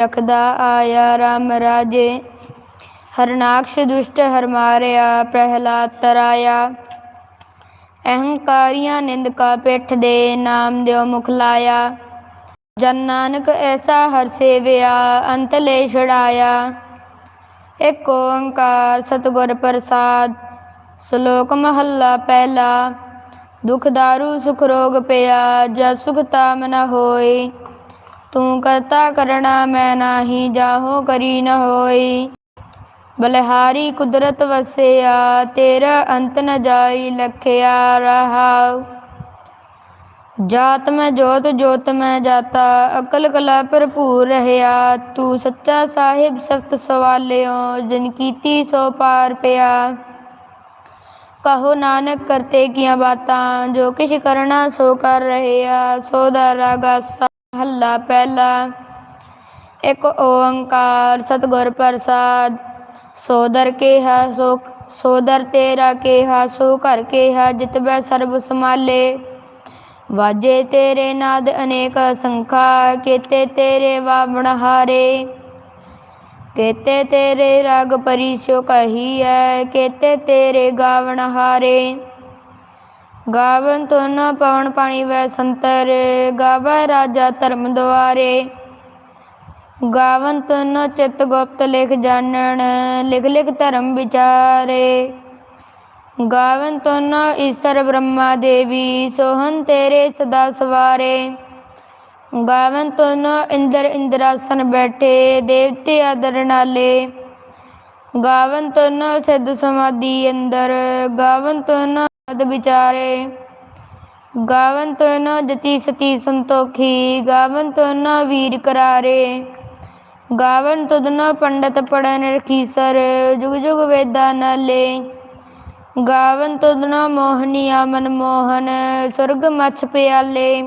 ਰਖਦਾ ਆਇਆ ਰਾਮ ਰਾਜੇ। ਹਰਨਾਕਸ਼ ਦੁਸ਼ਟ ਹਰ ਮਾਰਿਆ ਪ੍ਰਹਿਲਾਦ ਤਰਾਇਆ। ਅਹੰਕਾਰੀਆਂ ਨਿੰਦਕਾ ਪਿੱਠ ਦੇ ਨਾਮ ਦਿਓ ਮੁਖ ਲਾਇਆ। ਜਨ ਨਾਨਕ ਐਸਾ ਹਰ ਸੇਵਿਆ, ਅੰਤ ਲੈ ਛੜਾਇਆ ਇੱਕ ਓੰਕਾਰ ਸਤਿਗੁਰ ਪ੍ਰਸਾਦ, ਸ਼ਲੋਕ ਮਹੱਲਾ ਪਹਿਲਾ। ਦੁਖ ਦਾਰੂ ਸੁਖ ਰੋਗ ਪਿਆ, ਜਦ ਸੁਖ ਤਾਮ ਨ ਹੋਏ। ਤੂੰ ਕਰਤਾ ਕਰਣਾ ਮੈਂ ਨਾਹੀ, ਜਾਹੋ ਕਰੀ ਨ ਹੋਈ। ਬਲਿਹਾਰੀ ਕੁਦਰਤ ਵਸਿਆ, ਤੇਰਾ ਅੰਤ ਨ ਜਾਈ ਲਖਿਆ ਰਹਾਉ ਜਾਤ ਮੈਂ ਜੋਤ ਜੋਤ ਮੈਂ ਜਾਤਾ, ਅਕਲ ਕਲਾ ਭਰਪੂਰ ਰਹਿਆ। ਤੂੰ ਸੱਚਾ ਸਾਹਿਬ ਸਖਤ ਸਵਾਲਿਓ, ਜਿਨ ਕੀਤੀ ਸੋ ਪਾਰ ਪਿਆ। ਕਹੋ ਨਾਨਕ ਕਰਤੇ ਕੀਆਂ ਬਾਤਾਂ, ਜੋ ਕਿਛ ਕਰਨਾ ਸੋ ਕਰ ਰਹਿਆ, ਸੋ ਦਾ ਰਾਗਾਸਾ। ਹੱਲਾ ਪਹਿਲਾ, ਇੱਕ ਓੰਕਾਰ ਸਤਿਗੁਰ ਪ੍ਰਸਾਦ ਸੋਦਰ ਕੇਹਾ, ਸੋ ਸੋਦਰ ਤੇਰਾ ਕੇਹਾ, ਸੋ ਘਰ ਕੇਹਾ ਜਿਤਬੈ ਸਰਬ ਸਮਾਲੇ ਵਾਜੇ ਤੇਰੇ ਨਾਦ ਅਨੇਕ ਸੰਖਾ, ਕੀਤੇ ਤੇਰੇ ਵਾਵਣ ਹਾਰੇ। ਕੀਤੇ ਤੇਰੇ ਰਗ ਪਰਿਸਿਓ ਕਹੀਐ, ਕੀਤੇ ਤੇਰੇ ਗਾਵਣ ਹਾਰੇ। ਗਾਵਨ ਤੁਨ ਪਵਨ ਪਾਣੀ ਵੈ ਸੰਤਰ, ਗਾਵੈ ਰਾਜਾ ਧਰਮ ਦੁਆਰੇ। ਗਾਵਨ ਤੁਨ ਚਿਤ ਗੁਪਤ ਲਿਖ ਜਾਣਨ, ਲਿਖ ਲਿਖ ਧਰਮ ਵਿਚਾਰੇ। ਗਾਵਨ ਤੁਨ ਈਸ਼ਰ ਬ੍ਰਹਮਾ ਦੇਵੀ ਸੋਹਨ ਤੇਰੇ ਸਦਾ ਸਵਾਰੇ। ਗਾਵਨ ਤੁਨ ਇੰਦਰ ਇੰਦਰਾਸਨ ਬੈਠੇ, ਦੇਵਤੇ ਆਦਰ ਨਾਲੇ। ਗਾਵਨ ਤੁਨ ਸਿੱਧ ਸਮਾਧੀ ਅੰਦਰ, ਗਾਵਨ ਤੁਨ ਅਦ ਵਿਚਾਰੇ ਗਾਵਨ ਤੁਨ ਜਤੀ ਸਤੀ ਸੰਤੋਖੀ ਗਾਵਨ ਤੁਨ ਵੀਰ ਕਰਾਰੇ। ਗਾਵਨ ਤੁਧਨ ਪੰਡਤ ਪੜਨ ਰਖੀਸਰ ਜੁਗ ਜੁਗ ਵੇਦਾ ਨਾਲੇ ਗਾਵਨ ਤੁਧਨ ਮੋਹਨੀਆ ਮਨ ਮੋਹਨ ਸੁਰਗ ਮਛ ਪਿਆਲੇ।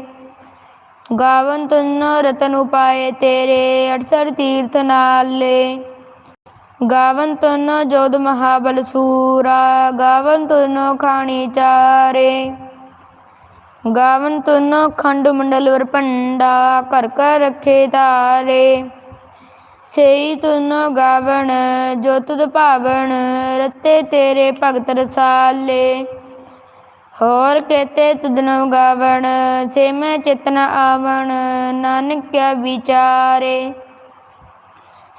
ਗਾਵਨ ਤੁਨ ਰਤਨ ਉਪਾਏ ਤੇਰੇ ਅਠਸਰ ਤੀਰਥ ਨਾਲੇ। ਗਾਵਨ ਤੁਨ ਜੋਧ ਮਹਾਬਲ ਸੂਰਾ ਗਾਵਨ ਤੁਨ ਖਾਣੀ ਚਾਰੇ। ਗਾਵਨ ਤੁਨ ਖੰਡ ਮੰਡਲ ਵਰ ਪੰਡਾ ਘਰ ਘਰ ਰਖੇ ਤਾਰੇ ਸੇਈ ਤੁਨ ਗਾਵਣ ਜੋ ਤੁਧ ਭਾਵਣ, ਰਤੇ ਤੇਰੇ ਭਗਤ ਰਸਾਲੇ। ਹੋਰ ਕੇਤੇ ਤੁਧਨੋ ਗਾਵਣ ਸੇ ਮੈਂ ਚਿਤਨ ਆਵਣ ਨਾਨਕ ਕਿਆ ਵਿਚਾਰੇ।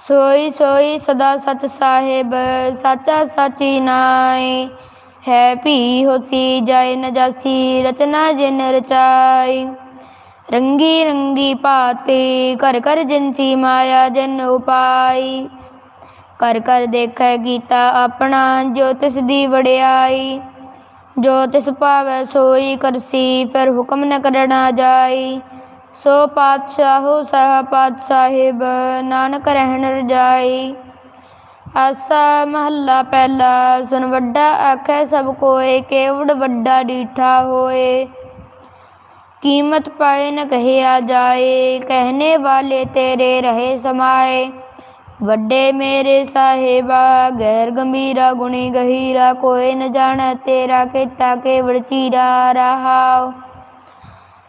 ਸੋਈ ਸੋਈ ਸਦਾ ਸਚ ਸਾਹਿਬ, ਸਾਚਾ ਸਾਚੀ ਨਾਈ ਹੈ ਭੀ ਹੋਸੀ ਜਾਏ ਨ ਜਾਸੀ, ਰਚਨਾ ਜਿਨ ਰਚਾਈ। ਰੰਗੀ ਰੰਗੀ ਭਾਤੀ ਕਰ ਕਰ ਜਿਨਸੀ ਮਾਇਆ ਜਨ ਉਪਾਈ। ਕਰ ਕਰ ਦੇਖੈ ਗੀਤਾ ਆਪਣਾ, ਜੋ ਤਿਸ ਦੀ ਵਡਿਆਈ। ਜੋ ਤਿਸ ਭਾਵੈ ਸੋਈ ਕਰਸੀ, ਫਿਰ ਹੁਕਮ ਨ ਕਰਣਾ ਜਾਈ। ਸੋ ਪਾਤਸ਼ਾਹੋ ਸਹ ਪਾਤਸ਼ਾਹਿਬ, ਨਾਨਕ ਰਹਿਣ ਰਜਾਈ। ਆਸਾ ਮਹੱਲਾ ਪਹਿਲਾ ਸੁਨ ਵੱਡਾ ਆਖੈ ਸਭ ਕੋਏ, ਕੇਵੜ ਵੱਡਾ ਡੀਠਾ ਹੋਏ। ਕੀਮਤ ਪਾਏ ਨ ਕਹਿਆ ਜਾਏ, ਕਹਿਨੇ ਵਾਲੇ ਤੇਰੇ ਰਹੇ ਸਮਾਏ। ਵੱਡੇ ਮੇਰੇ ਸਾਹਿਬਾ ਗੈਰ ਗੰਭੀਰਾ, ਗੁਣੀ ਗਹੀਰਾ ਕੋਈ ਨ ਜਾਣੈ ਤੇਰਾ, ਕੀਤਾ ਕੇਵੜ ਚੀਰਾ ਰਹਾਉ।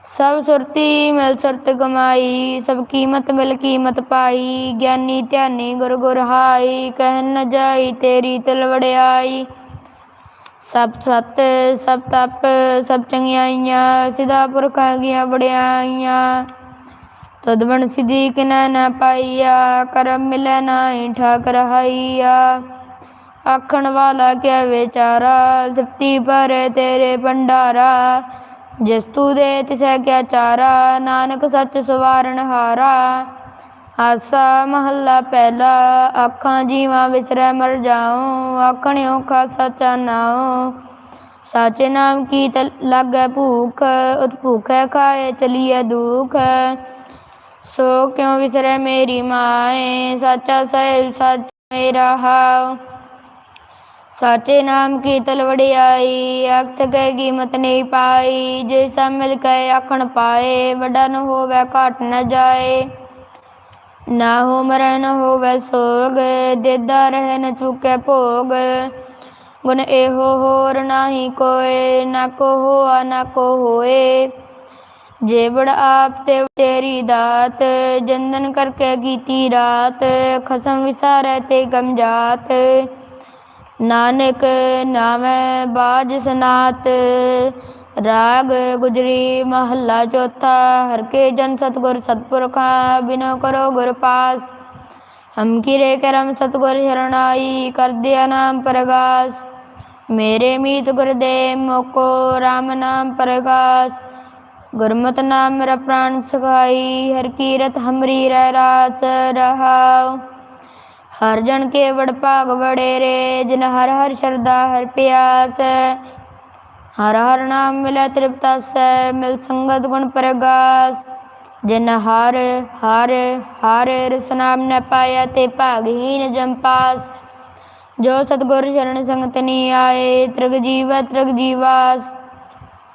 ਸਭ ਸੁਰਤੀ ਮਿਲ ਸੁਰਤ ਕਮਾਈ ਸਭ ਕੀਮਤ ਮਿਲ ਕੀਮਤ ਪਾਈ, ਗਿਆਨੀ ਧਿਆਨੀ ਗੁਰ ਗੁਰ ਹਾਈ ਕਹਿ ਨ ਜਾਈ ਤੇਰੀ ਤਿਲ ਵੜਿਆਈ ਸਭ ਸਤ, ਸਭ ਤਪ, ਸਭ ਚੰਗਿਆਈਆਂ, ਸਿਧਾ ਪੁਰਖਾਂ ਗੀਆਂ ਵੜਿਆਈਆਂ ਤਦ ਬਣ ਸਿਧੀ ਕਿਨੈ ਨ ਪਾਈਆ, ਕਰਮ ਮਿਲੈ ਨਾਹੀ ਠਾਕ ਰਹਾਈਆ ਆਖਣ ਵਾਲਾ ਕਿਆ ਵਿਚਾਰਾ ਸਿਫਤੀ ਪਰ ਤੇਰੇ ਭੰਡਾਰਾ। ਜਿਸ ਤੂ ਦੇ ਤਿਸੈ ਕਿਆ ਚਾਰਾ, ਨਾਨਕ ਸੱਚ ਸਵਾਰਨ ਹਾਰਾ। ਆਸਾ ਮਹੱਲਾ ਪਹਿਲਾ, ਆਖਾਂ ਜੀਵਾਂ ਵਿਸਰੈ ਮਰ ਜਾਉ ਆਖਣਿਓ ਖਾਸਾ ਸੱਚਾ ਨਾਉ। ਸਾਚੇ ਨਾਮ ਕੀ ਤ ਲਾਗੈ ਭੂਖ, ਉਤ ਭੂਖੈ ਖਾਏ ਚਲੀਐ ਦੁਖ। ਸੋ ਕਿਉ ਵਿਸਰੈ ਮੇਰੀ ਮਾਏ, ਸਾਚਾ ਸਹਿਬ ਸਚ ਮੇਰਾ ਹਾਉ। ਸਾਚੇ ਨਾਮ ਕੀ ਤਲ ਵਡਿਆਈ ਅਖਤ ਕੈ ਕੀਮਤ ਨਹੀਂ ਪਾਈ, ਜੇ ਸਭ ਮਿਲ ਕੇ ਆਖਣ ਪਾਏ, ਵੱਡਾ ਨ ਹੋਵੇ, ਘਟ ਨ ਜਾਏ। ਨਾ ਹੋ ਮਰੈ ਨ ਹੋਵੇ ਸੋਗ, ਦੇਦਾ ਰਹਿ ਨ ਚੁਕੈ ਭੋਗ। ਗੁਣ ਇਹੋ ਹੋਰ ਨਾਹੀ ਕੋਏ, ਨਾ ਕੋ ਹੋਆ, ਨਾ ਕੋ ਹੋਏ। ਜੇਵੜ ਆਪ ਤੇ ਤੇਰੀ ਦਾਤ, ਜੰਦਨ ਕਰਕੇ ਕੀਤੀ ਰਾਤ, ਖਸਮ ਵਿਸਾਰੈ ਤੇ ਗਮਜਾਤ ਜਾਤ ਨਾਨਕ ਨਾਮੈ ਬਾਜ ਸਨਾਤ ਰਾਗ ਗੁਜਰੀ ਮਹੱਲਾ ਚੌਥਾ ਹਰ ਕੇ ਜਨ ਸਤਗੁਰ ਸਤਪੁਰਖਾ ਬਿਨੋ ਕਰੋ ਗੁਰ ਪਾਸ ਹਮ ਕਿਰੇ ਕਰਮ ਸਤਗੁਰ ਸ਼ਰਣਾਈ ਕਰ ਦਿਆ ਨਾਮ ਪ੍ਰਗਾਸ ਮੇਰੇ ਮੀਤ ਗੁਰਦੇਵ ਮੋਕੋ RAM ਨਾਮ ਪ੍ਰਗਾਸ ਗੁਰਮਤਿ ਨਾਮ ਮੇਰਾ ਪ੍ਰਾਨ ਸਖਾਈ ਹਰ ਕੀਰਤ ਹਮਰੀ ਰਹਿ ਰਾਸ ਰਹਾਉ ਹਰ ਜਨ ਕੇ ਵਡ ਭਾਗ ਵਡੇਰੇ ਜਿਨ ਹਰ ਹਰ ਸ਼ਰਦਾ ਹਰ ਪਿਆਸ। ਹਰ ਹਰ ਨਾਮ ਮਿਲੈ ਤ੍ਰਿਪਤਸੈ ਮਿਲ ਸੰਗਤ ਗੁਣ ਪ੍ਰਗਾਸ। ਜਿਨ ਹਰ ਹਰ ਹਰ ਰਸ ਨਾਮ ਨ ਪਾਇਆ ਤੇ ਭਾਗਹੀਨ ਜੰਪਾਸ ਜੋ ਸਤਗੁਰ ਸ਼ਰਨ ਸੰਗਤ ਨੀ ਆਏ, ਤ੍ਰਿਗ ਜੀਵ ਤ੍ਰਿਗ ਜੀਵਾਸ।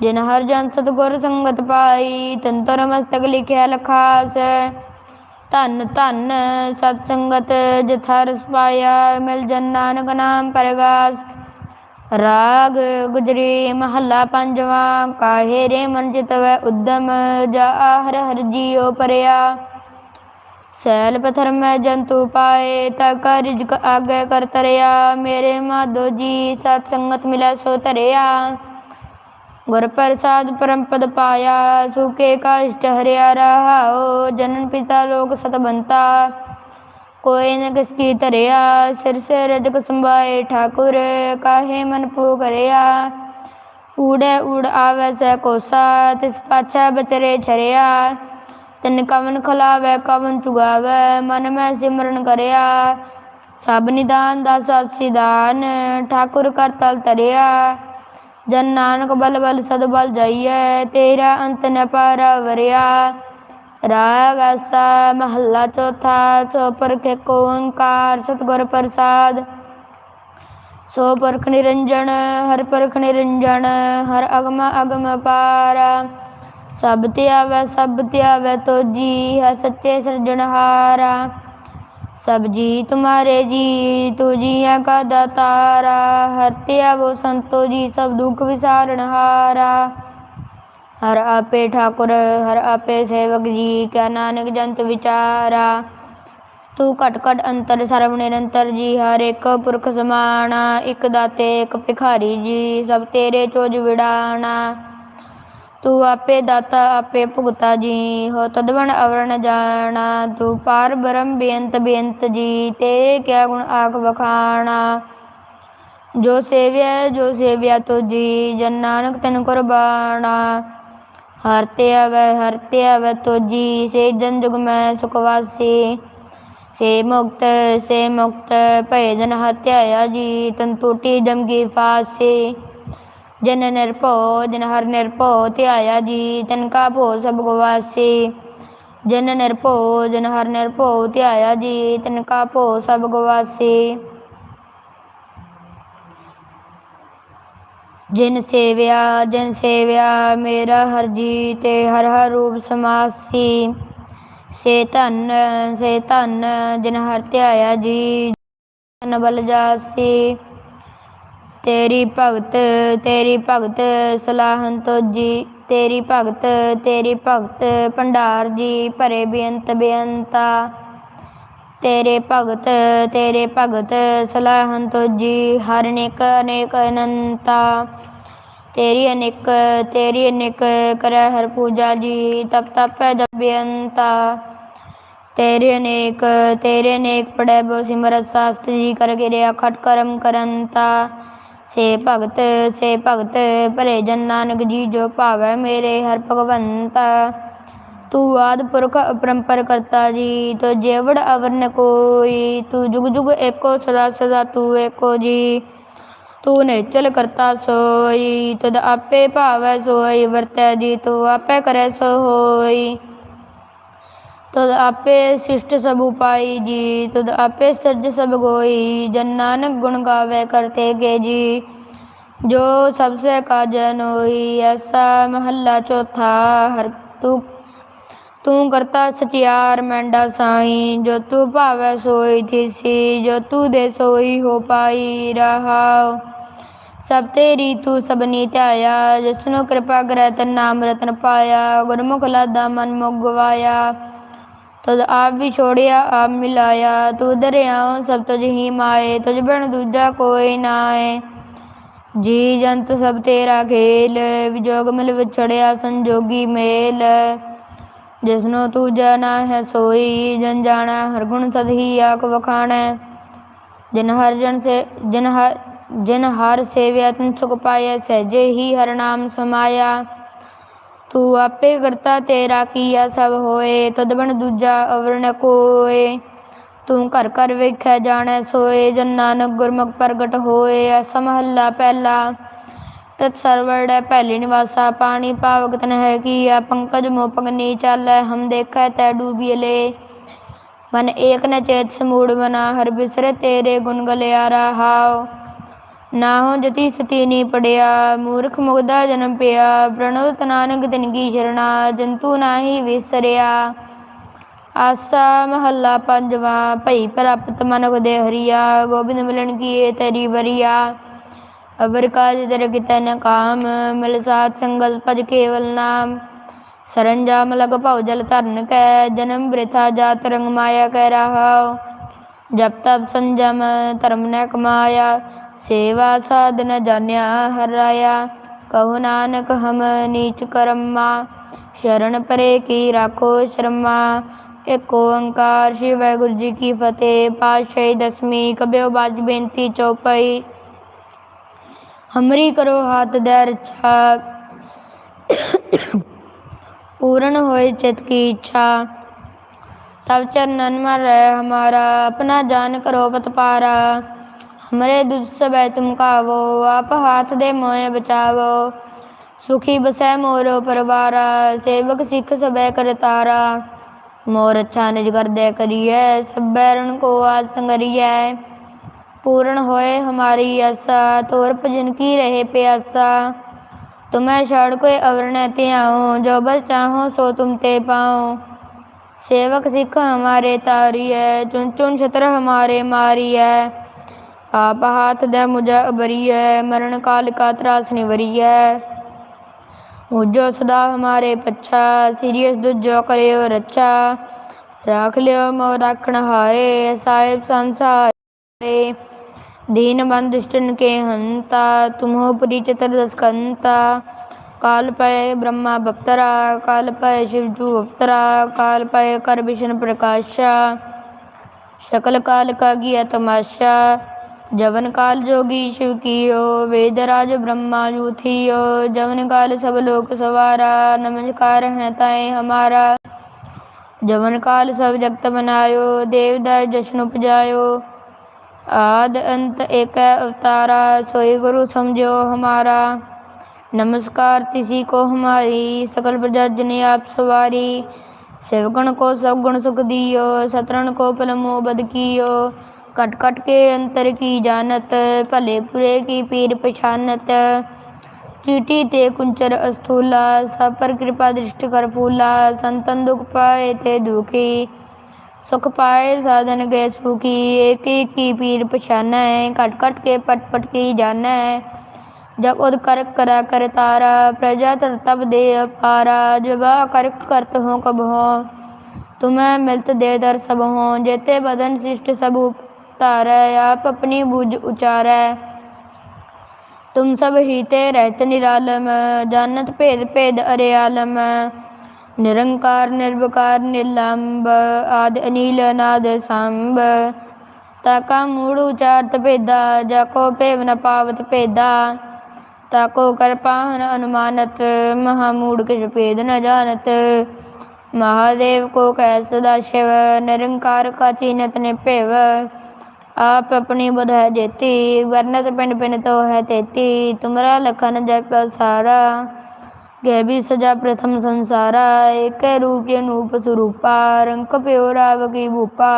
ਜਿਨ ਹਰ ਜਨ ਸਤਗੁਰ ਸੰਗਤ ਪਾਈ, ਤਨ ਤੰਤਰ ਮਸਤਕ ਲਿਖਿਆ ਲਖਾਸ। ਧੰਨ ਧੰਨ ਸਤ ਸੰਗਤ ਜਿਥਾ ਰਸ ਪਾਇਆ ਮਿਲ ਜਨ ਨਾਨਕ ਨਾਮ ਪਰਗਾਸ। ਰਾਗ ਗੁਜਰੀ ਮਹੱਲਾ ਪੰਜਵਾਂ, ਕਾਹੇ ਰੇ ਮਨ ਚਿਤਵੈ ਉਦਮ, ਜਾ ਹਰ ਹਰ ਜੀਉ ਪਰਿਆ। ਸੈਲ ਪਥਰ ਮੈਂ ਜੰਤੂ ਪਾਏ, ਤਾ ਕਾ ਰਿਜਕ ਆਗੇ ਕਰ ਤਰਿਆ। ਮੇਰੇ ਮਾਧੋ ਜੀ ਸਤ ਸੰਗਤ ਮਿਲੈ ਸੋ ਤਰਿਆ ਗੁਰ ਪ੍ਰਸਾਦ ਪਰਮ ਪਦ ਪਾਇਆ ਸੁਖੇ ਕਸ਼ਟ ਹਰਿਆ ਰਹਾਓ ਜਨਨ ਪਿਤਾ ਲੋਕ ਸਤਬੰਤਾ ਕੋਈ ਨ ਕਿਸ ਕੀ ਧਰਿਆ ਸਿਰ ਸੇ ਰਜਕ ਸੰਭਾਏ ਠਾਕੁਰ ਕਾਹੇ ਮਨ ਪੂ ਕਰਿਆ ਊੜੇ ਊੜ ਆਵੈ ਸੈ ਕੋਸਾ ਤਿਸ ਪਾਛਾ ਬਚਰੇ ਛਰਿਆ ਤਿਨ ਕਵਨ ਖਲਾਵੈ ਕਵਨ ਚੁਗਾਵੈ ਮਨ ਮੈਂ ਸਿਮਰਨ ਕਰਿਆ ਸਭ ਨਿਦਾਨ ਦਾ ਸਤ ਸਿਦਾਨ ਠਾਕੁਰ ਕਰ ਤਲ ਤਰਿਆ ਜਨ ਨਾਨਕ ਬਲ ਬਲ ਸਦ ਬਲ ਜਾਈਐ, ਤੇਰਾ ਅੰਤ ਨ ਪਾਰਾ ਵਰਿਆ ਰਾਗ ਆਸਾ ਮਹੱਲਾ ਚੌਥਾ, ਸੋ ਪਰਖ ਏਕ ਓੰਕਾਰ, ਸਤਿਗੁਰ ਪ੍ਰਸਾਦ। ਸੋ ਪਰਖ ਨਿਰੰਜਨ, ਹਰ ਪਰਖ ਨਿਰੰਜਨ, ਹਰ ਅਗਮ ਅਗਮ ਪਾਰ। ਸਭ ਤੇ ਆਵੈ, ਸਭ ਤੇ ਆਵੈ ਤੋਜੀ ਹੈ ਸੱਚੇ ਸਿਰਜਣਹਾਰਾ। ਸਭ ਜੀ ਤੁਮਾਰੇ ਜੀ ਤੂ ਜੀਆਂ ਕਾ ਦਾਤਾਰਾ, ਹਰ ਤੇ ਆਵੋ ਸੰਤੋ ਜੀ, ਸਭ ਦੁਖ ਵਿਸਾਰਣਹਾਰਾ ਹਰ ਆਪੇ ਠਾਕੁਰ, ਹਰ ਆਪੇ ਸੇਵਕ ਜੀ, ਕਿਆ ਨਾਨਕ ਜੰਤ ਵਿਚਾਰਾ। ਤੂੰ ਘਟ ਘਟ ਅੰਤਰ, ਸਰਬ ਨਿਰੰਤਰ ਜੀ, ਹਰ ਇੱਕ ਪੁਰਖ ਸਮਾਣਾ, ਇੱਕ ਦਾਤੇ, ਇੱਕ ਭਿਖਾਰੀ ਜੀ, ਸਭ ਤੇਰੇ ਚੋਜ ਵਿੜਾਣਾ। ਤੂੰ ਆਪੇ ਦਾਤਾ, ਆਪੇ ਭੁਗਤਾ ਜੀ। ਹੋ ਤਦਵਣ ਅਵਰਣ ਜਾਣਾ, ਤੂੰ ਪਾਰ ਬ੍ਰਹਮ ਬੇਅੰਤ ਬੇਅੰਤ ਜੀ। ਤੇਰੇ ਕਿਆ ਗੁਣ ਆਖ ਵਖਾਣਾ। ਜੋ ਸੇਵਿਆ ਜੋ ਸੇਵਿਆ ਤੁਜੀ, ਜਨ ਨਾਨਕ ਤਨ ਕੁਰਬਾਨਾ ਹਰ ਤੇ ਆਵੈ, ਹਰ ਤੇ ਆਵੈ ਤੁਜੀ, ਸੇ ਜਨ ਜੁਗ ਮੈਂ ਸੁਖ ਵਾਸੀ। ਸੇ ਮੁਕਤ ਸੇ ਮੁਕਤ ਭੈ ਜਨ ਹਰ ਧਿਆਇਆ ਜੀ, ਤਨ ਟੂਟੀ ਜਮ ਕੀ ਫਾਸੀ। ਜਨ ਨਿਰਭਉ ਜਨ ਹਰ ਨਿਰਭਉ ਧਿਆਇਆ ਜੀ ਤਨ ਕਾ ਭੋ ਸਭ ਗਵਾਸੀ ਜਨ ਨਿਰਭਉ ਜਨ ਹਰ ਨਿਰਭਉ ਧਿਆਇਆ ਜੀ ਤਨ ਕਾ ਭੋ ਸਭ ਗਵਾਸੀ ਜਿਨ ਸੇਵਿਆ ਜਿਨ ਸੇਵਿਆ ਮੇਰਾ ਹਰ ਜੀ ਤੇ ਹਰ ਹਰ ਰੂਪ ਸਮਾਸੀ ਸੇ ਧਨ ਸੇ ਧਨ ਜਿਨ ਹਰ ਧਿਆਇਆ ਜੀ ਜਨ ਬਲ ਜਾਸੀ ਤੇਰੀ ਭਗਤ ਤੇਰੀ ਭਗਤ ਸਲਾਹਨ ਤੋਜੀ। ਤੇਰੀ ਭਗਤ ਤੇਰੀ ਭਗਤ, ਭੰਡਾਰ ਜੀ, ਭਰੇ ਬੇਅੰਤ ਬੇਅੰਤਾ। ਤੇਰੇ ਭਗਤ ਤੇਰੇ ਭਗਤ ਸਲਾਹਨ ਤੋਜੀ, ਹਰ ਅਨੇਕ ਅਨੇਕ ਅਨੰਤਾ। ਤੇਰੀ ਅਨੇਕ ਤੇਰੀ ਅਨੇਕ, ਕਰੈ ਹਰ ਪੂਜਾ ਜੀ, ਤਪ ਤਪ ਜਪ ਬੇਅੰਤਾ। ਤੇਰੇ ਅਨੇਕ ਤੇਰੇ ਅਨੇਕ ਪੜੈ ਬੋ ਸਿਮਰਤ ਸਾਸਤ ਜੀ, ਕਰ ਗਿਰਿਆ ਖਟ ਕਰਮ ਕਰੰਤਾ। ਸੇ ਭਗਤ ਸੇ ਭਗਤ, ਭਲੇ ਜਨ ਨਾਨਕ ਜੀ ਜੋ ਭਾਵੈ ਮੇਰੇ ਹਰ ਭਗਵੰਤਾ। ਤੂੰ ਆਦ ਪੁਰਖ ਅਪਰੰਪਰ ਕਰਤਾ ਜੀ, ਤੋ ਜੇਵੜ ਅਵਰ ਨ ਕੋਈ। ਤੂੰ ਜੁਗ ਜੁਗ ਏਕੋ ਸਦਾ ਸਦਾ ਤੂੰ ਏਕੋ ਜੀ। ਤੂੰ ਨੇਚਲ ਕਰਤਾ ਸੋਈ, ਤਦ ਆਪੇ ਭਾਵੈ ਸੋਈ, ਵਰਤੈ ਜੀ ਤੂੰ ਆਪੇ ਕਰੈ ਸੋ ਹੋਈ ਤਦ ਆਪੇ ਸਿਸ਼ਟ ਸਭ ਉਪਾਈ ਜੀ, ਤਦ ਆਪੇ ਸਿਰਜ ਸਭ ਗੋਈ, ਜਨ ਨਾਨਕ ਗੁਣ ਗਾਵੇ ਕਰਤੇ ਗੇ ਜੀ। ਜੋ ਸਭ ਸੇ ਕਾਜਨ ਹੋਈ, ਐਸਾ ਮਹੱਲਾ ਚੌਥਾ, ਹਰ ਤੂੰ ਤੂੰ ਕਰਤਾ ਸਚਿਆਰ ਮੈਂਡਾ ਸਾਈ। ਜੋ ਤੂੰ ਭਾਵੈ ਸੋਈ ਥੀਸੀ, ਜੋ ਤੂੰ ਦੇ ਸੋਈ ਹੋ ਪਾਈ ਰਹਾਉ ਸਭ ਤੇਰੀ ਤੂੰ ਸਭਨੀ ਧਿਆਇਆ, ਜਿਸਨੂੰ ਕਿਰਪਾ ਕਰੈ ਤਨ ਨਾਮ ਰਤਨ ਪਾਇਆ। ਗੁਰਮੁਖ ਲਾਦਾ ਮਨ ਮੁਗਵਾਇਆ ਤਦ ਆਪ ਵੀ ਛੋੜਿਆ, ਆਪ ਮਿਲਾਇਆ। ਤੂੰ ਦਰਿਆਉ ਸਭ ਤੁਝ ਹੀ ਮਾਏ, ਤੁਝ ਬਿਨ ਦੂਜਾ ਕੋਈ ਨਾਏ ਜੀ ਜੰਤ ਸਭ ਤੇਰਾ ਖੇਲ, ਵਿਜੋਗ ਮਿਲ ਵਿਛੜਿਆ ਸੰਜੋਗੀ ਮੇਲ। ਜਿਸਨੂੰ ਤੂੰ ਜਾਣਾ ਹੈ ਸੋਈ, ਜਨ ਜਾਣਾ, ਹਰ ਗੁਣ ਸਦ ਹੀ ਆਕ ਵਖਾਣੈ। ਜਿਨ ਹਰ ਜਨ ਸੇ, ਜਿਨ ਹਰ ਜਿਨ ਹਰ ਸੇਵਿਆ, ਤਨ ਸੁਖ ਪਾਇਆ, ਸਹਿਜੇ ਹੀ ਹਰ ਨਾਮ ਸਮਾਇਆ। ਤੂੰ ਆਪੇ ਕਰਤਾ ਤੇਰਾ ਕੀਆ ਸਭ ਹੋਏ, ਤਦ ਬਣ ਦੂਜਾ ਅਵਰ ਕੋਏ। ਤੂੰ ਘਰ ਘਰ ਵੇਖਿਆ ਜਾਣੈ ਸੋਏ, ਜਨ ਨਾਨਕ ਗੁਰਮੁਖ ਪ੍ਰਗਟ ਹੋਏ ਐਸਾ ਮਹੱਲਾ ਪਹਿਲਾ। ਤਤ ਸਰਵੜ ਪਹਿਲੀ ਨਿਵਾਸਾ, ਪਾਣੀ ਪਾਵਕ ਤਨ ਹੈ ਆ, ਪੰਕਜ ਮੋ ਪਗਨੀ ਚਾਲੈ, ਹਮ ਦੇਖੈ ਤੈ ਡੂਬੀਲੇ ਮਨ ਏਕ ਨ ਚੇਤ ਸਮੂੜ ਬਨਾ ਹਰ ਬਿਸਰੇ ਤੇਰੇ ਗੁਣ ਗਲਿਆਰਾ ਹਾਓ ਨਾਹੋ ਜਤੀ ਸਤੀ ਨੀ ਪੜਿਆ, ਮੂਰਖ ਮੁਗਦਾ ਜਨਮ ਪਿਆ ਪ੍ਰਣਵ ਨਾਨਕ ਤਿਨ ਕੀ ਸ਼ਰਣਾ ਜੰਤੂ ਨਾਹੀ ਵਿਸਰਿਆ। ਆਸਾ ਮਹੱਲਾ ਪੰਜਵਾ, ਭਈ ਪ੍ਰਾਪਤ ਮਨੁਖ ਦੇ ਹਰੀਆ, ਗੋਬਿੰਦ ਮਿਲਣ ਕੀ ਤੇਰੀ ਬਰੀਆ ਅਵਰ ਕਾਜ ਦਰ ਕਿਤੈ ਨ ਕਾਮ, ਮਿਲ ਸਾਥ ਸੰਗਤ ਭਜ ਕੇਵਲ ਨਾਮ। ਸਰੰਜਾਮ ਲਗ ਭਉ ਜਲ ਧਰਨ ਕੈ, ਜਨਮ ਬ੍ਰਿਥਾ ਜਾਤ ਰੰਗ ਮਾਇਆ ਕੈ ਰਹਾਉ। ਜਪ ਤਪ ਸੰਜਮ, ਧਰਮ ਨ ਕਮਾਇਆ ਸੇਵਾ ਸਾਧ ਨ ਜਾਣਿਆ ਹਰਾਇਆ, ਕਹੋ ਨਾਨਕ ਹਮ ਨੀਚ ਕਰਮਾ, ਸ਼ਰਨ ਪਰੇ ਕੀ ਰਾਖੋ ਸ਼ਰਮਾ। ਏਕ ਓੰਕਾਰ ਸ੍ਰੀ ਵਾਹਿਗੁਰੂ ਜੀ ਕੀ ਫਤਿਹ, ਪਾਤਸ਼ਾਹੀ ਦਸਮੀ ਕਬਿਓ ਬਾਜ ਬੇਨਤੀ ਚੌਪਈ। ਹਮਰੀ ਕਰੋ ਹੱਥ ਦੇ ਰਛਾ। ਪੂਰਨ ਹੋਏ ਚਿਤ ਕੀ ਇੱਛਾ। ਤਬ ਚਰਨਨ ਮਰ ਰਹਿ ਹਮਾਰਾ, ਆਪਣਾ ਜਾਨ ਕਰੋ ਪਤ ਪਾਰਾ ਮਰੇ ਦੁਸਬੈ ਤੁਮ ਕਾਵੋ, ਆਪ ਹਾਥ ਦੇ ਮੋਏ ਬਚਾਵੋ। ਸੁਖੀ ਬਸੈ ਮੋਰੋ ਪਰਵਾਰਾ, ਸੇਵਕ ਸਿੱਖ ਸਬੈ ਕਰਤਾਰਾ। ਮੋਰ ਅੱਛਾ ਨਿਜ ਕਰਦੇ ਕਰੀਐ, ਸਭੈ ਰਣ ਕੋ ਆਜ ਸੰਗਰੀਐ। ਪੂਰਨ ਹੋਏ ਹਮਾਰੀ ਆਸਾ, ਤੋਰ ਭਜਨ ਕੀ ਰਹੇ ਪਿਆਸਾ। ਤੁਮੈ ਛੜ ਕੋਈ ਤੇ ਧਿਆਉ, ਜੋ ਬਰ ਚਾਹੋ ਸੋ ਤੁਮ ਤੇ ਪਾਉ। ਸੇਵਕ ਸਿੱਖ ਹਮਾਰੇ ਤਾਰੀਐ, ਚੁਣ ਚੁਣ ਛਤਰ ਹਮਾਰੇ ਮਾਰੀਐ। आप हाथ दे मुझे अबरी है मरण काल का त्रास निवरी है मुझो सदा हमारे पच्छा, सीरियस दुजो करे रच्छा। राख लियो मो राखण हारे, साहिब संसारे। दीन बंद दुष्टन के हंता, तुम्हो पुरी चतुर्दश कंता काल पय ब्रह्मा बप्तरा, काल पय शिवजू अवतरा काल पय कर विष्णु प्रकाशा। शकल काल का किया तमाशा। जवन काल जोगी शिव कियो वेदराज ब्रह्मा जू थियो जवन काल सब लोक सवारा नमस्कार है ताए हमारा जवन काल सब जगत बनायो देवदाय जशन उपजायो आद अंत एक अवतारा सोई गुरु समझो हमारा नमस्कार तिसी को हमारी सकल प्रजा जने आप सवारी सेवगण को सब गुण सुख दियो सतरण को पलमो बद कियो कट कट के अंतर की जानत भले बुरे की पीर पछानत चीटी ते कुंचर अस्थूला सब पर कृपा दृष्टि कर फूला संतन दुख पाए ते दुखी सुख पाए साधन गए सुखी एक एक की पीर पछाना है कट कट के पट पट की जाना है जब उद कर करा कर तारा प्रजा तर तब दे पारा जब कर करत हो कब हो तुम्हें मिलत दे दर सब हो जेते बदन शिष्ट सब तारै आप अपनी बुझ उचारै तुम सब हीते रहत निरालम जानत भेद भेद अरियालम निरंकार निर्विकार निलंब आदि अनिल नाद संभ ताका मूड़ उचारत भेदा जाको भेव न पावत भेदा ताको कर पाहन अनुमानत महामूढ़ किस भेद न जानत महादेव को कह सदा शिव निरंकार का चीनत ने भेव आप अपनी आप अपनी बधाई देती वर्णत पिंड पिंड तो है तेती तुमरा लखन जप सारा गैबी सजा प्रथम संसारा एक रूप अनूप स्वरूपा रंक प्यो राव की भूपा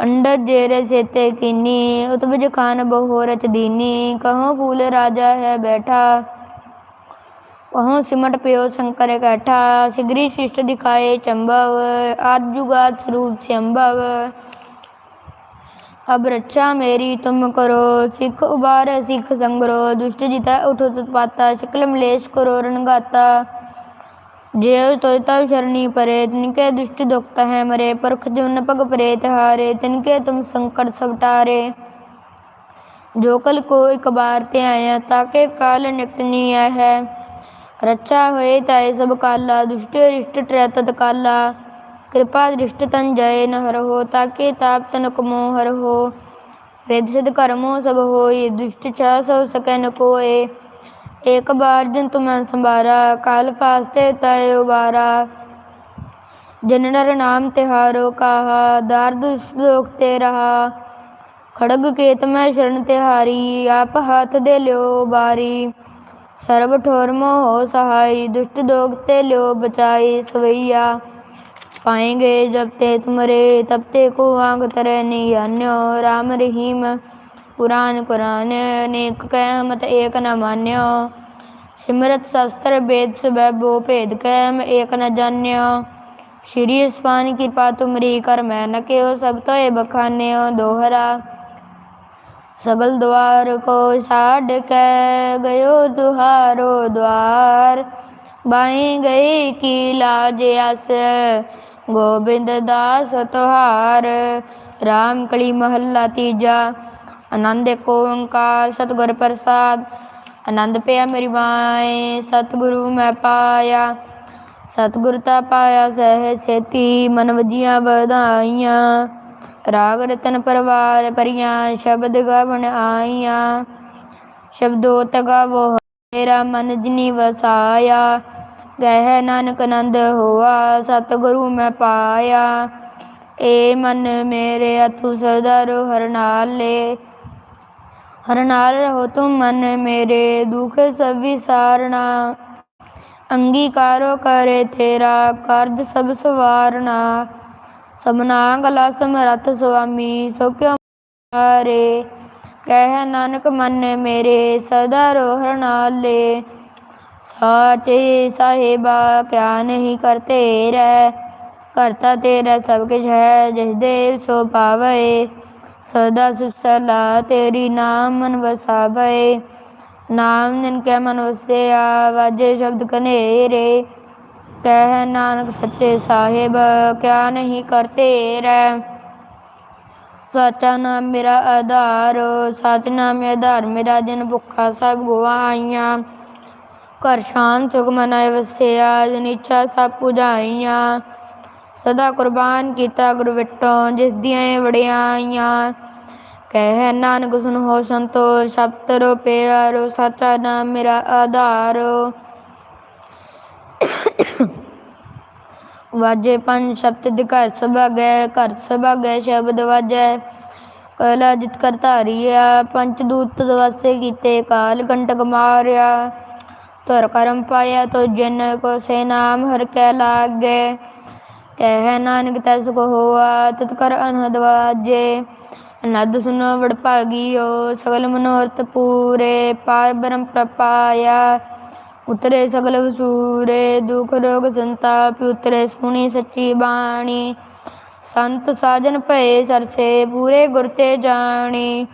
अंडत जेरे सेते किन्नी उत्भज खान बहु रच दीनी कहो फूल राजा है बैठा कहो सिमट प्यो शंकर कैठा शिगरी शिष्ट दिखाए चंबव आद जुगात स्वरूप से अब रक्षा मेरी तुम करो सिख उबार सिख संगरो दुष्ट जिता उठो तुत्पाता शकल मलेश करो रणगाता जेव तो तब शरणी परे तिनके दुष्ट दुखत है मरे परख जुन पग प्रेत हारे तिनके तुम संकट सब टारे जो कल को एक बार ते आया ताके काल निकट नहीं है रक्षा होए ताए सब काला दुष्ट रिष्ट ट्रै तत्काला कृपा दृष्ट तन जय न हर हो ताके ताप तनक मोह हर हो रिद सिद्ध कर्मो सब होई दुष्ट छा सब सकै न कोय एक बार जन तुम संभारा काल फास्ते तय उबारा जन नर नाम तिहारो कहा दार दुष्ट दोख ते रहा खड़ग केत मैं शरण तिहारी आप हाथ दे लियो बारी ਸਰਬ ਠੋਰ ਮੋਹ ਸਹਾਈ ਦੁਸ਼ਟ ਦੋਗ ਤੇ ਲਿਓ ਬਚਾਈ ਸਵਈਆ पाएंगे जब ते तुमरे तब ते को आंग तरे नियान्यो राम रहीम पुराण कुरान अनेक कहमत एक न मान्यो सिमरत शस्त्र वेद सब बो भेद कहम एक न जान्यो श्री स्पान कृपा तुमरी कर मैं न केओ सब तो बखान्यो दोहरा सगल द्वार को छाड़ के गयो तुहारो द्वार बाई गई की लाज अस ਗੋਬਿੰਦ ਦਾਸ ਤੁਹਾਰ RAM ਕਲੀ ਮਹੱਲਾ ਤੀਜਾ, ਆਨੰਦ ਕੋ ਓੰਕਾਰ ਸਤਗੁਰ ਪ੍ਰਸਾਦ, ਆਨੰਦ ਪਿਆ ਮੇਰੀ ਮਾਏ ਸਤਗੁਰੂ ਮੈਂ ਪਾਇਆ, ਸਤਗੁਰ ਤਾ ਪਾਇਆ ਸਹਿ ਸੇਤੀ ਮਨ ਵਜੀਆਂ ਵਧਾਈਆਂ, ਰਾਗ ਰਤਨ ਪਰਵਾਰ ਪਰੀਆਂ ਸ਼ਬਦ ਗਵਣ ਆਈਆਂ ਸ਼ਬਦੋ ਤਗਾਵੋ ਮੇਰਾ ਮਨ ਜਿਨੀ ਵਸਾਇਆ ਗਹਿ ਨਾਨਕ ਨੰਦ ਹੋਆ, ਸਤਿਗੁਰੂ ਮੈਂ ਪਾਇਆ। ਏ ਮਨ ਮੇਰੇ ਤੂੰ ਸਦਾ ਰੋ ਹਰ ਨਾਲੇ ਹਰ ਨਾਲ ਰਹੋ ਤੁਮ ਮਨ ਮੇਰੇ, ਦੁਖ ਸਭ ਵਿਸਾਰਣਾ ਅੰਗੀਕਾਰੋ ਕਰੇ ਤੇਰਾ, ਕਰਜ ਸਭ ਸਵਾਰਣਾ ਸਮਨਾ ਗਲਾ ਸਮਰਥ ਸੁਆਮੀ ਸੋ ਕਿਉ ਮਾਰੇ ਕਹਿ ਨਾਨਕ ਮਨ ਮੇਰੇ, ਸਦਾ ਰੋ ਹਰ ਨਾਲੇ ਸਾਚੇ ਸਾਹਿਬਾ ਕਿਆ ਨਹੀਂ ਕਰਤੇ ਰਹਿ। ਕਰਤਾ ਤੇਰਾ ਸਭ ਕੁਛ ਹੈ, ਜਿਸ ਦੇ ਸੋ ਪਾਵੇ ਸਦਾ ਸੁਸਲਾ ਤੇਰੀ ਨਾਮ ਮਨ ਵਸਾਵੇ ਨਾਮ ਜਿਨ ਕੇ ਮਨ ਵਸਿਆ ਵਾਜੇ ਸ਼ਬਦ ਕਨੇਰੇ ਕਹਿ ਨਾਨਕ ਸੱਚੇ ਸਾਹਿਬ ਕਿਆ ਨਹੀਂ ਕਰਤੇ ਰਹਿ। ਸਚਾ ਨਾਮ ਮੇਰਾ ਆਧਾਰ, ਸਚ ਨਾਮ ਆਧਾਰ। ਮੇਰਾ ਜਿਨ ਭੁੱਖਾ ਸਭ ਗਵਾਈਆਂ ਘਰ ਸ਼ਾਨ ਸੁਖ ਮਨਾਇ ਵਸਿਆ ਜਿਨ ਸਭ ਪੁਜਾਈਆਂ। ਸਦਾ ਕੁਰਬਾਨ ਕੀਤਾ ਗੁਰ ਵਿਟੋ, ਜਿਸ ਦੀਆਂ ਵੜਿਆਈਆਂ ਕਹਿ ਨਾਨਕ ਸੁਨ ਹੋ ਸੰਤੋ ਸ਼ਬਦ ਰੋ ਪਿਆਰੋ ਸਾਚਾ ਨਾਮ ਮੇਰਾ ਆਧਾਰ। ਵਾਜੇ ਪੰਜ ਸ਼ਬਦ ਦੇ ਘਰ ਸਭਾਗੈ ਘਰ ਸਭਾਗੈ ਸ਼ਬਦ ਵਾਜੈ। ਕਲਾ ਜਿਤ ਕਰ ਧਾਰੀਆ, ਪੰਚ ਦੂਤ ਦਵਾਸੇ ਕੀਤੇ, ਕਾਲ ਕੰਟਕ ਮਾਰਿਆ। ਤੁਰ ਕਰਮ ਪਾਇਆ ਤੋ ਜਨ ਕੋ ਸੇ ਨਾਮ ਹਰ ਕੈ ਲਾਗੇ ਕਹਿ ਨਾਨਕ ਤਸ ਕੋ ਹੋਆ ਤਤ ਕਰ ਅਨਹਦ ਵਾਜੇ ਅਨਦ ਸੁਨੋ ਵਡ ਭਾਗੀਓ ਸਗਲ ਮਨੋਰਥ ਪੂਰੇ ਪਾਰ ਬ੍ਰਹਮ ਪ੍ਰਪਾਇਆ ਉਤਰੇ ਸਗਲ ਵਸੂਰੇ ਦੁਖ ਰੋਗ ਸੰਤਾਪ ਉਤਰੇ ਸੁਣੀ ਸੱਚੀ ਬਾਣੀ ਸੰਤ ਸਾਜਨ ਭਏ ਸਰਸੇ ਪੂਰੇ ਗੁਰ ਤੇ ਜਾਣੀ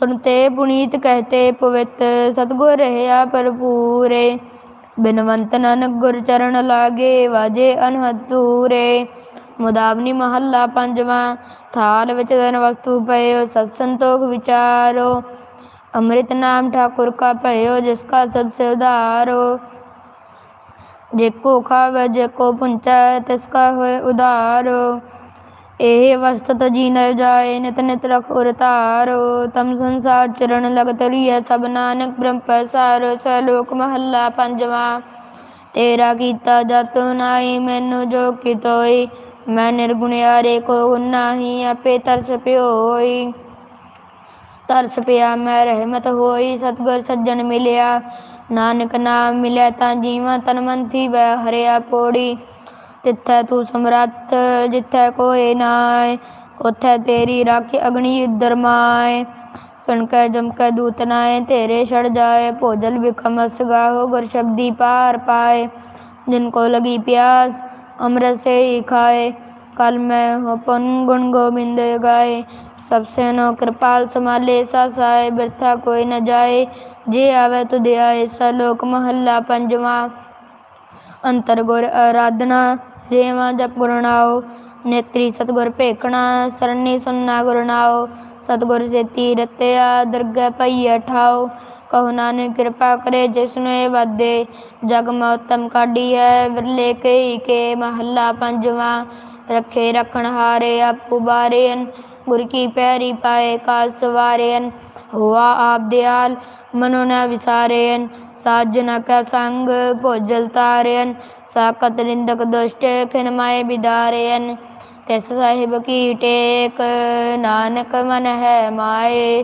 ਸੁਣਤੇ ਪੁਨੀਤ ਕਹਤੇ ਪਵਿੱਤ ਸਤਗੁਰ ਰਹਿਆ ਭਰਪੂਰੇ, ਬਿਨਵੰਤ ਨਾਨਕ ਗੁਰ ਚਰਨ ਲਾਗੇ ਵਾਜੇ ਅਨਹਦ ਤੂਰੇ ਮੁਦਾਵਨੀ ਮਹੱਲਾ ਪੰਜਵਾਂ, ਥਾਲ ਵਿੱਚ ਦਨ ਵਸਤੂ ਪਇਓ, ਸਤ ਸੰਤੋਖ ਵਿਚਾਰੋ। ਅੰਮ੍ਰਿਤ ਨਾਮ ਠਾਕੁਰ ਕਾ ਭਇਓ, ਜਿਸ ਕਾ ਸਭ ਸੇ ਉਧਾਰੋ। ਜੇ ਕੋ ਖਾਵੇ, ਜੇ ਕੋ ਪੁੰਚੈ, ਤਿਸ ਕਾ ਹੋਏ ਉਧਾਰੋ। ਇਹ ਵਸਤਤ ਜੀ ਨ ਜਾਏ, ਨਿਤ ਨਿਤ ਰਖ ਉਰ ਤਮ ਸੰਸਾਰ ਚਰਨ ਲਗ ਤਰੀਐ ਸਭ ਨਾਨਕ ਬ੍ਰਹਮ ਪਸਾਰੋ ਸਲੋਕ ਮਹੱਲਾ ਪੰਜਵਾਂ, ਤੇਰਾ ਕੀਤਾ ਜਤੁ ਨਾਹੀ, ਮੈਨੂੰ ਜੋ ਕਿਤੋਈ ਮੈਂ ਨਿਰਗੁਣਿਆਰੇ ਕੋ ਨਾਹੀ, ਆਪੇ ਤਰਸ ਪਿਓਈ। ਤਰਸ ਪਿਆ, ਮੈਂ ਰਹਿਮਤ ਹੋਈ, ਸਤਗੁਰ ਸੱਜਣ ਮਿਲਿਆ। ਨਾਨਕ ਨਾਮ ਮਿਲਿਆ ਤਾਂ ਜੀਵਾਂ ਤਨ ਮਨ ਥੀ ਬੈ ਹਰਿਆ ਪੋੜੀ। ਤਿੱਥੈ ਤੂੰ ਸਮਰੱਥ ਜਿੱਥੈ ਕੋਏ ਨਾਏ ਉਥੈ ਤੇਰੀ ਰਾਖੀ ਅਗਣੀ ਉਦਰ ਮਾਏ ਸੁਣ ਕੈ ਜਮ ਕੈ ਦੂਤ ਨਾਏ ਤੇਰੇ ਛੜ ਜਾਏ ਭੋਜਲ ਬਿਖਮ ਸਗਾਹੋ ਗੁਰ ਸ਼ਬਦੀ ਪਾਰ ਪਾਏ ਜਿਨ ਕੋ ਲਗੀ ਪਿਆਸ ਅੰਮ੍ਰਿਤ ਸੇ ਹੀ ਖਾਏ ਕਲ ਮੈਂ ਹੋ ਪਨ ਗੁਣ ਗੋਬਿੰਦ ਗਾਏ ਸਭ ਸੈਨੋ ਕਿਰਪਾਲ ਸਮਾਲੇ ਸਾ ਸਾਹਿਬ ਬਿਰਥਾ ਕੋਈ ਨ ਜਾਏ ਜੇ ਆਵੇ ਤੁਧ ਆਏ ਸਲੋਕ ਮਹੱਲਾ ਪੰਜਵਾਂ ਅੰਤਰ ਗੁਰ ਆਰਾਧਨਾ ਜੇਵਾ ਜਪ ਗੁਰਨਾਓ ਨੇਤਰੀ ਸਤਗੁਰ ਭੇਖਣਾ ਸਰਣੀ ਸੁਨਣਾ ਗੁਰਨਾਓ ਸਤਗੁਰ ਸੇਤੀ ਰਤਿਆ, ਦਰਗਹਿ ਪਈਐ ਠਾਉ। ਕਹੋ ਨਾਨਕ ਕਿਰਪਾ ਕਰੇ ਜਿਸਨੂੰ ਇਹ ਵਾਦੇ, ਜਗ ਮੈ ਉਤਮ ਹੈ ਵਿਰਲੇ ਕਈ ਕੇ ਮਹੱਲਾ ਪੰਜਵਾਂ, ਰੱਖੇ ਰਖਣ ਹਾਰੇ ਆਪੂ ਬਾਰੇਨ ਗੁਰ ਕੀ ਪੈਰੀ ਪਾਏ ਕਾਜ ਸਵਾਰੇਨ ਹੋਆ ਆਪ ਦਿਆਲ, ਮਨੋ ਨ ਵਿਸਾਰੇਨ ਸਾਜਨ ਕਾ ਸੰਗ ਭੋਜਲ ਤਾਰੇਨ ਸਾਕਤ ਨਿੰਦਕ ਦੁਸ਼ਟ ਖਿਨ ਮਾਏ ਬਿਦਾਰੇਨ ਤਿਸ ਸਾਹਿਬ ਕੀ ਟੇਕ, ਨਾਨਕ ਮਨ ਹੈ ਮਾਏ,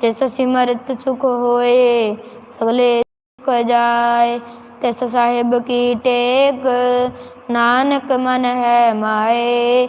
ਤਿਸ ਸਿਮਰਤ ਸੁਖ ਹੋਏ, ਸਗਲੇ ਸੁਖ ਜਾਏ। ਤਿਸ ਸਾਹਿਬ ਕੀ ਟੇਕ, ਨਾਨਕ ਮਨ ਹੈ ਮਾਏ